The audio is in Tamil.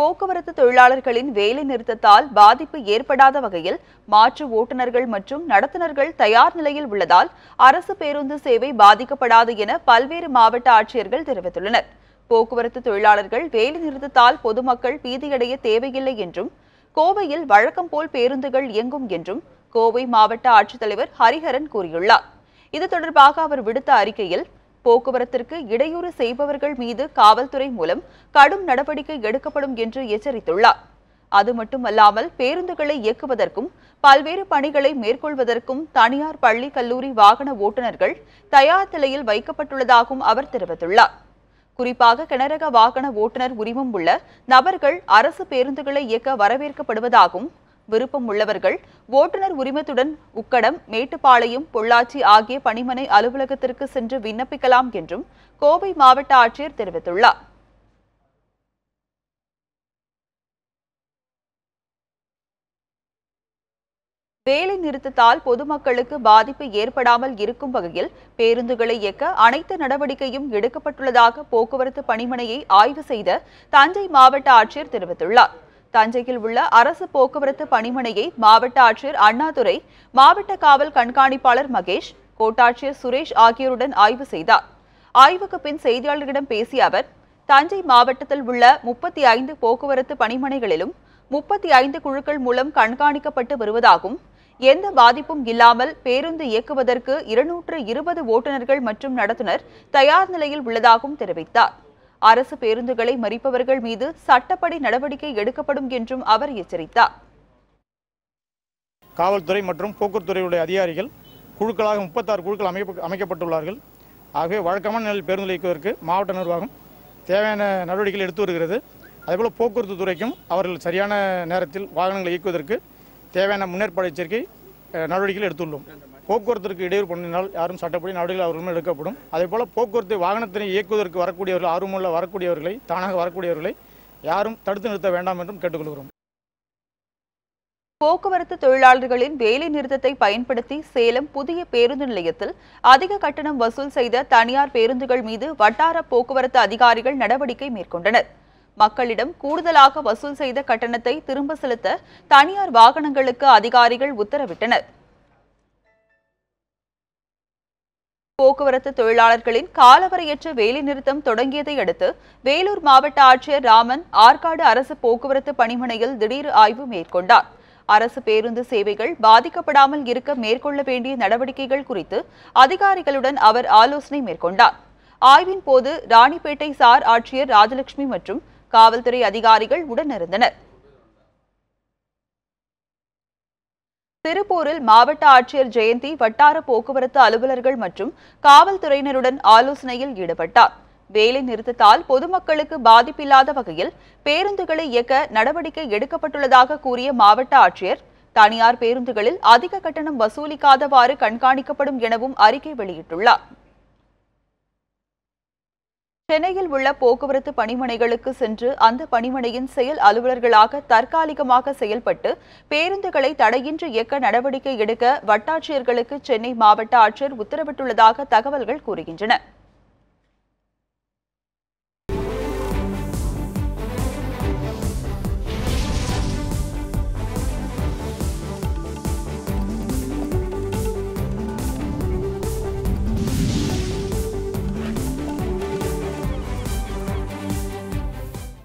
போக்குவரத்து தொழிலாளர்களின் வேலை நிறுத்தத்தால் பாதிப்பு ஏற்படாத வகையில் மாற்று ஓட்டுநர்கள் மற்றும் நடத்துனர்கள் தயார் நிலையில் உள்ளதால் அரசு பேருந்து சேவை பாதிக்கப்படாது என பல்வேறு மாவட்ட ஆட்சியர்கள் தெரிவித்துள்ளனர். போக்குவரத்து தொழிலாளர்கள் வேலை நிறுத்தத்தால் பொதுமக்கள் பீதியடைய தேவையில்லை என்றும் கோவையில் வழக்கம் போல் பேருந்துகள் இயங்கும் என்றும் கோவை மாவட்ட ஆட்சித்தலைவர் ஹரிஹரன் கூறியுள்ளார். இது தொடர்பாக அவர் விடுத்த அறிக்கையில் போக்குவரத்திற்கு இடையூறு செய்பவர்கள் மீது காவல்துறை மூலம் கடும் நடவடிக்கை எடுக்கப்படும் என்று எச்சரித்துள்ளார். அது மட்டுமல்லாமல் பேருந்துகளை இயக்குவதற்கும் பல்வேறு பணிகளை மேற்கொள்வதற்கும் தனியார் பள்ளி கல்லூரி வாகன ஓட்டுநர்கள் தயார் நிலையில் வைக்கப்பட்டுள்ளதாகவும் அவர் தெரிவித்துள்ளார். குறிப்பாக கனரக வாகன ஓட்டுநர் உரிமம் உள்ள நபர்கள் அரசு பேருந்துகளை இயக்க வரவேற்கப்படுவதாகவும் விருப்பம் உள்ளவர்கள் ஓட்டுநர் உரிமத்துடன் உக்கடம் மேட்டுப்பாளையம் பொள்ளாச்சி ஆகிய பணிமனை அலுவலகத்திற்கு சென்று விண்ணப்பிக்கலாம் என்றும் கோவை மாவட்ட ஆட்சியர் தெரிவித்துள்ளார். வேலை நிறுத்தத்தால் பொதுமக்களுக்கு பாதிப்பு ஏற்படாமல் இருக்கும் வகையில் பேருந்துகளை இயக்க அனைத்து நடவடிக்கையும் எடுக்கப்பட்டுள்ளதாக போக்குவரத்து பணிமனையை ஆய்வு செய்த தஞ்சை மாவட்ட ஆட்சியர் தெரிவித்துள்ளார். தஞ்சையில் உள்ள அரசு போக்குவரத்து பணிமனையை மாவட்ட ஆட்சியர் அண்ணாதுரை மாவட்ட காவல் கண்காணிப்பாளர் மகேஷ் கோட்டாட்சியர் சுரேஷ் ஆகியோருடன் ஆய்வு செய்தார். ஆய்வுக்கு பின் செய்தியாளர்களிடம் பேசிய அவர் தஞ்சை மாவட்டத்தில் உள்ள முப்பத்தி ஐந்து போக்குவரத்து பணிமனைகளிலும் முப்பத்தி ஐந்து குழுக்கள் மூலம் கண்காணிக்கப்பட்டு வருவதாகவும் எந்த பாதிப்பும் இல்லாமல் பேருந்து இயக்குவதற்கு இருநூற்று இருபது ஓட்டுநர்கள் மற்றும் நடத்துனர் தயார் நிலையில் உள்ளதாகவும் தெரிவித்தார். அரசு பேருந்துகளை மறிப்பவர்கள் மீது சட்டப்படி நடவடிக்கை எடுக்கப்படும் என்றும் அவர் எச்சரித்தார். காவல்துறை மற்றும் போக்குவரத்துறையுடைய அதிகாரிகள் குழுக்களாக முப்பத்தாறு குழுக்கள் அமைக்க அமைக்கப்பட்டுள்ளார்கள். ஆகவே வழக்கமான நிலையில் பேருந்து இயக்குவதற்கு மாவட்ட நிர்வாகம் தேவையான நடவடிக்கைகள் எடுத்து வருகிறது. அதேபோல் போக்குவரத்து துறைக்கும் அவர்கள் சரியான நேரத்தில் வாகனங்களை இயக்குவதற்கு தேவையான முன்னேற்பாடு எச்சரிக்கை நடவடிக்கைகள் எடுத்துள்ளோம். போக்குவரத்திற்கு இடையூறு பண்ணினால் யாரும் சட்டப்படி நடவடிக்கை அவர்கள் மேல் எடுக்கப்படும். அதேபோல் போக்குவரத்து வாகனத்தினை இயக்குவதற்கு வரக்கூடியவர்கள் ஆர்வமுள்ள வரக்கூடியவர்களை தானாக வரக்கூடியவர்களை யாரும் தடுத்து நிறுத்த வேண்டாம் என்றும் கேட்டுக்கொள்கிறோம். போக்குவரத்து தொழிலாளர்களின் வேலை நிறுத்தத்தை பயன்படுத்தி சேலம் புதிய பேருந்து நிலையத்தில் அதிக கட்டணம் வசூல் செய்த தனியார் பேருந்துகள் மீது வட்டார போக்குவரத்து அதிகாரிகள் நடவடிக்கை மேற்கொண்டனர். மக்களிடம் கூடுதலாக வசூல் செய்த கட்டணத்தை திரும்ப செலுத்த தனியார் வாகனங்களுக்கு அதிகாரிகள் உத்தரவிட்டனர். போக்குவரத்து தொழிலாளர்களின் காலவரையற்ற வேலைநிறுத்தம் தொடங்கியதை அடுத்து வேலூர் மாவட்ட ஆட்சியர் ராமன் ஆற்காடு அரசு போக்குவரத்து பணிமனையில் திடீர் ஆய்வு மேற்கொண்டார். அரசு பேருந்து சேவைகள் பாதிக்கப்படாமல் இருக்க மேற்கொள்ள வேண்டிய நடவடிக்கைகள் குறித்து அதிகாரிகளுடன் அவர் ஆலோசனை மேற்கொண்டார். ஆய்வின் போது ராணிப்பேட்டை சார் ஆட்சியர் ராஜலட்சுமி மற்றும் காவல்துறை அதிகாரிகள் உடனிருந்தனர். திருப்பூரில் மாவட்ட ஆட்சியர் ஜெயந்தி வட்டார போக்குவரத்து அலுவலர்கள் மற்றும் காவல்துறையினருடன் ஆலோசனையில் ஈடுபட்டார். வேலை நிறுத்தத்தால் பொதுமக்களுக்கு பாதிப்பில்லாத வகையில் பேருந்துகளை இயக்க நடவடிக்கை எடுக்கப்பட்டுள்ளதாக கூறிய மாவட்ட ஆட்சியர் தனியார் பேருந்துகளில் அதிக கட்டணம் வசூலிக்காதவாறு கண்காணிக்கப்படும் எனவும் அறிக்கை வெளியிட்டுள்ளார். சென்னையில் உள்ள போக்குவரத்து பணிமனைகளுக்கு சென்று அந்த பணிமனையின் செயல் அலுவலர்களாக தற்காலிகமாக செயல்பட்டு பேருந்துகளை தடையின்றி இயக்க நடவடிக்கை எடுக்க வட்டாட்சியர்களுக்கு சென்னை மாவட்ட ஆட்சியர் உத்தரவிட்டுள்ளதாக தகவல்கள் கூறுகின்றன.